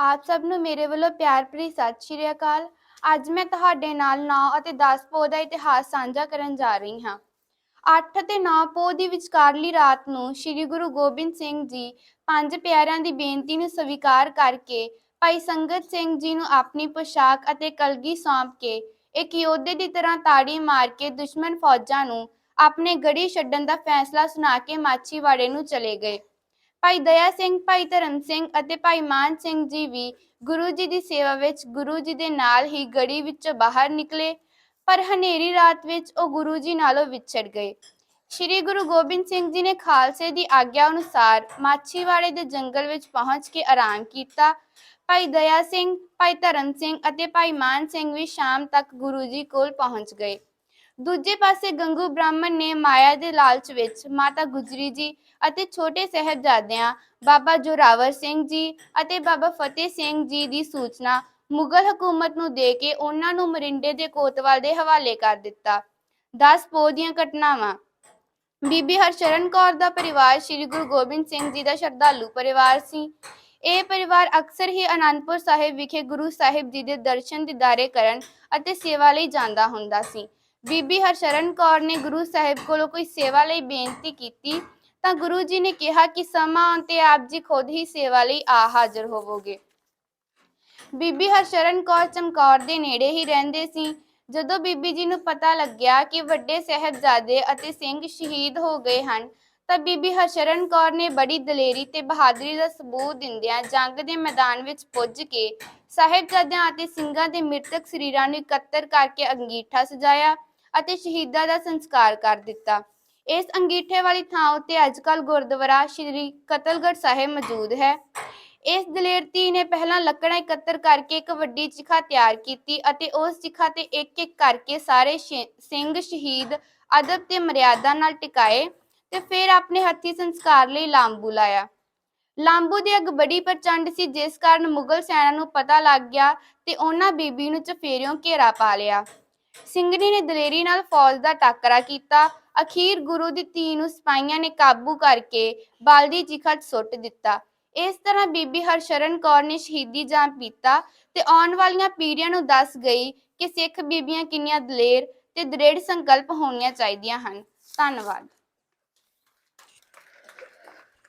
ਆਪ ਸਭ ਨੂੰ ਮੇਰੇ ਵੱਲੋਂ ਪਿਆਰ ਭਰੀ ਸਤਿ ਸ਼੍ਰੀ ਅਕਾਲ। ਅੱਜ ਮੈਂ ਤੁਹਾਡੇ ਨਾਲ 9 ਅਤੇ 10 ਪੋਹ ਦਾ ਇਤਿਹਾਸ ਸਾਂਝਾ ਕਰਨ ਜਾ ਰਹੀ ਹਾਂ। 8 ਅਤੇ 9 ਪੋਹ ਦੀ ਵਿਚਕਾਰਲੀ ਰਾਤ ਨੂੰ ਸ੍ਰੀ ਗੁਰੂ ਗੋਬਿੰਦ ਸਿੰਘ ਜੀ ਪੰਜ ਪਿਆਰਿਆਂ ਦੀ ਬੇਨਤੀ ਨੂੰ ਸਵੀਕਾਰ ਕਰਕੇ ਭਾਈ ਸੰਗਤ ਸਿੰਘ ਜੀ ਨੂੰ ਆਪਣੀ ਪੋਸ਼ਾਕ ਅਤੇ ਕਲਗੀ ਸੌਂਪ ਕੇ ਇੱਕ ਯੋਧੇ ਦੀ ਤਰ੍ਹਾਂ ਤਾੜੀ ਮਾਰ ਕੇ ਦੁਸ਼ਮਣ ਫੌਜਾਂ ਨੂੰ ਆਪਣੇ ਗੜੀ ਛੱਡਣ ਦਾ ਫੈਸਲਾ ਸੁਣਾ ਕੇ ਮਾਛੀਵਾੜੇ ਨੂੰ ਚਲੇ ਗਏ। ਭਾਈ ਦਇਆ ਸਿੰਘ, ਭਾਈ ਧਰਮ ਸਿੰਘ ਅਤੇ ਭਾਈ ਮਾਨ ਸਿੰਘ ਜੀ ਵੀ ਗੁਰੂ ਜੀ ਦੀ ਸੇਵਾ ਵਿੱਚ ਗੁਰੂ ਜੀ ਦੇ ਨਾਲ ਹੀ ਗੜੀ ਵਿੱਚੋਂ ਬਾਹਰ ਨਿਕਲੇ, ਪਰ ਹਨੇਰੀ ਰਾਤ ਵਿੱਚ ਉਹ ਗੁਰੂ ਜੀ ਨਾਲੋਂ ਵਿਛੜ ਗਏ। ਸ਼੍ਰੀ ਗੁਰੂ ਗੋਬਿੰਦ ਸਿੰਘ ਜੀ ਨੇ ਖਾਲਸੇ ਦੀ ਆਗਿਆ ਅਨੁਸਾਰ ਮਾਛੀਵਾੜੇ ਦੇ ਜੰਗਲ ਵਿੱਚ ਪਹੁੰਚ ਕੇ ਆਰਾਮ ਕੀਤਾ। ਭਾਈ ਦਇਆ ਸਿੰਘ, ਭਾਈ ਧਰਮ ਸਿੰਘ ਅਤੇ ਭਾਈ ਮਾਨ ਸਿੰਘ ਵੀ ਸ਼ਾਮ ਤੱਕ ਗੁਰੂ ਜੀ ਕੋਲ ਪਹੁੰਚ ਗਏ। ਦੂਜੇ ਪਾਸੇ ਗੰਗੂ ਬ੍ਰਾਹਮਣ ਨੇ ਮਾਇਆ ਦੇ ਲਾਲਚ ਵਿੱਚ ਮਾਤਾ ਗੁਜਰੀ ਜੀ ਅਤੇ ਛੋਟੇ ਸਹਿਬਜ਼ਾਦਿਆਂ, ਬਾਬਾ ਜੋਰਾਵਰ ਸਿੰਘ ਜੀ ਅਤੇ ਬਾਬਾ ਫਤਿਹ ਸਿੰਘ ਜੀ ਦੀ ਸੂਚਨਾ ਮੁਗਲ ਹਕੂਮਤ ਨੂੰ ਦੇ ਕੇ ਉਹਨਾਂ ਨੂੰ ਮਰਿੰਡੇ ਦੇ ਕੋਤਵਾਲ ਦੇ ਹਵਾਲੇ ਕਰ ਦਿੱਤਾ। 10 ਪੋਹ ਦੀਆਂ ਘਟਨਾਵਾਂ। ਬੀਬੀ ਹਰਸ਼ਰਨ ਕੌਰ ਦਾ ਪਰਿਵਾਰ ਸ੍ਰੀ ਗੁਰੂ ਗੋਬਿੰਦ ਸਿੰਘ ਜੀ ਦਾ ਸ਼ਰਧਾਲੂ ਪਰਿਵਾਰ ਸੀ। ਇਹ ਪਰਿਵਾਰ ਅਕਸਰ ਹੀ ਅਨੰਦਪੁਰ ਸਾਹਿਬ ਵਿਖੇ ਗੁਰੂ ਸਾਹਿਬ ਜੀ ਦੇ ਦਰਸ਼ਨ, ਦਿਦਾਰੇ ਕਰਨ ਅਤੇ ਸੇਵਾ ਲਈ ਜਾਂਦਾ ਹੁੰਦਾ ਸੀ। ਬੀਬੀ ਹਰਸ਼ਰਨ ਕੌਰ ਨੇ ਗੁਰੂ ਸਾਹਿਬ ਕੋਲੋਂ ਕੋਈ ਸੇਵਾ ਲਈ ਬੇਨਤੀ ਕੀਤੀ ਤਾਂ ਗੁਰੂ ਜੀ ਨੇ ਕਿਹਾ ਕਿ ਸਮਾਂ ਆਉਣ ਤੇ ਆਪ ਜੀ ਖੁਦ ਹੀ ਸੇਵਾ ਲਈ ਆ ਹਾਜ਼ਰ ਹੋਵੋਗੇ। ਬੀਬੀ ਹਰਸ਼ਰਨ ਕੌਰ ਚਮਕੌਰ ਦੇ ਨੇੜੇ ਹੀ ਰਹਿੰਦੇ ਸੀ। ਜਦੋਂ ਬੀਬੀ ਜੀ ਨੂੰ ਪਤਾ ਲੱਗਿਆ ਕਿ ਵੱਡੇ ਸਾਹਿਬਜ਼ਾਦੇ ਅਤੇ ਸਿੰਘ ਸ਼ਹੀਦ ਹੋ ਗਏ ਹਨ, ਤਾਂ ਬੀਬੀ ਹਰਸ਼ਰਨ ਕੌਰ ਨੇ ਬੜੀ ਦਲੇਰੀ ਤੇ ਬਹਾਦਰੀ ਦਾ ਸਬੂਤ ਦਿੰਦਿਆਂ ਜੰਗ ਦੇ ਮੈਦਾਨ ਵਿੱਚ ਪੁੱਜ ਕੇ ਸਾਹਿਬਜ਼ਾਦਿਆਂ ਅਤੇ ਸਿੰਘਾਂ ਦੇ ਮ੍ਰਿਤਕ ਸਰੀਰਾਂ ਨੂੰ ਇਕੱਤਰ ਕਰਕੇ ਅੰਗੀਠਾ ਸਜਾਇਆ। ਅਤੇ ਸ਼ਹੀਦਾਂ ਦਾ ਸੰਸਕਾਰ ਕਰ ਦਿੱਤਾ। ਇਸ ਅੰਗੀਠੇ ਵਾਲੀ ਥਾਂ ਉੱਤੇ ਅੱਜਕੱਲ ਗੁਰਦੁਆਰਾ ਸ਼੍ਰੀ ਕਤਲਗੜ ਸਾਹਿਬ ਮੌਜੂਦ ਹੈ। ਇਸ ਦਲੇਰ ਧੀ ਨੇ ਪਹਿਲਾਂ ਲੱਕੜਾਂ ਇਕੱਤਰ ਕਰਕੇ ਇੱਕ ਵੱਡੀ ਚਿਖਾ ਤਿਆਰ ਕੀਤੀ ਅਤੇ ਉਸ ਚਿਖਾ ਤੇ ਇੱਕ ਇੱਕ ਕਰਕੇ ਸਾਰੇ ਸ਼ੇ- ਸਿੰਘ ਸ਼ਹੀਦ ਅਦਬ ਤੇ ਮਰਿਆਦਾ ਨਾਲ ਟਿਕਾਏ ਤੇ ਫਿਰ ਆਪਣੇ ਹੱਥੀ ਸੰਸਕਾਰ ਲਈ ਲਾਂਬੂ ਲਾਇਆ। ਲਾਂਬੂ ਦੀ ਅੱਗ ਬੜੀ ਪ੍ਰਚੰਡ ਸੀ, ਜਿਸ ਕਾਰਨ ਮੁਗਲ ਸੈਨਾ ਨੂੰ ਪਤਾ ਲੱਗ ਗਿਆ ਤੇ ਉਹਨਾਂ ਬੀਬੀ ਨੂੰ ਚਫੇਰਿਓਂ ਘੇਰਾ ਪਾ ਲਿਆ। ਸਿੰਘਣੀ ਨੇ ਦਲੇਰੀ ਨਾਲ ਫੌਜ ਦਾ ਟਾਕਰਾ ਕੀਤਾ। ਅਖੀਰ ਗੁਰੂ ਦੀ ਧੀ ਨੂੰ ਸਿਪਾਹੀਆਂ ਨੇ ਕਾਬੂ ਕਰਕੇ ਬਾਲਦੀ ਚਿਖਾ 'ਚ ਸੁੱਟ ਦਿੱਤਾ। ਇਸ ਤਰ੍ਹਾਂ ਬੀਬੀ ਹਰਸ਼ਰਨ ਕੌਰ ਨੇ ਸ਼ਹੀਦੀ ਜਾਂ ਪੀਤਾ ਤੇ ਆਉਣ ਵਾਲੀਆਂ ਪੀੜ੍ਹੀਆਂ ਨੂੰ ਦੱਸ ਗਈ ਕਿ ਸਿੱਖ ਬੀਬੀਆਂ ਕਿੰਨੀਆਂ ਦਲੇਰ ਤੇ ਦ੍ਰਿੜ ਸੰਕਲਪ ਹੋਣੀਆਂ ਚਾਹੀਦੀਆਂ ਹਨ। ਧੰਨਵਾਦ।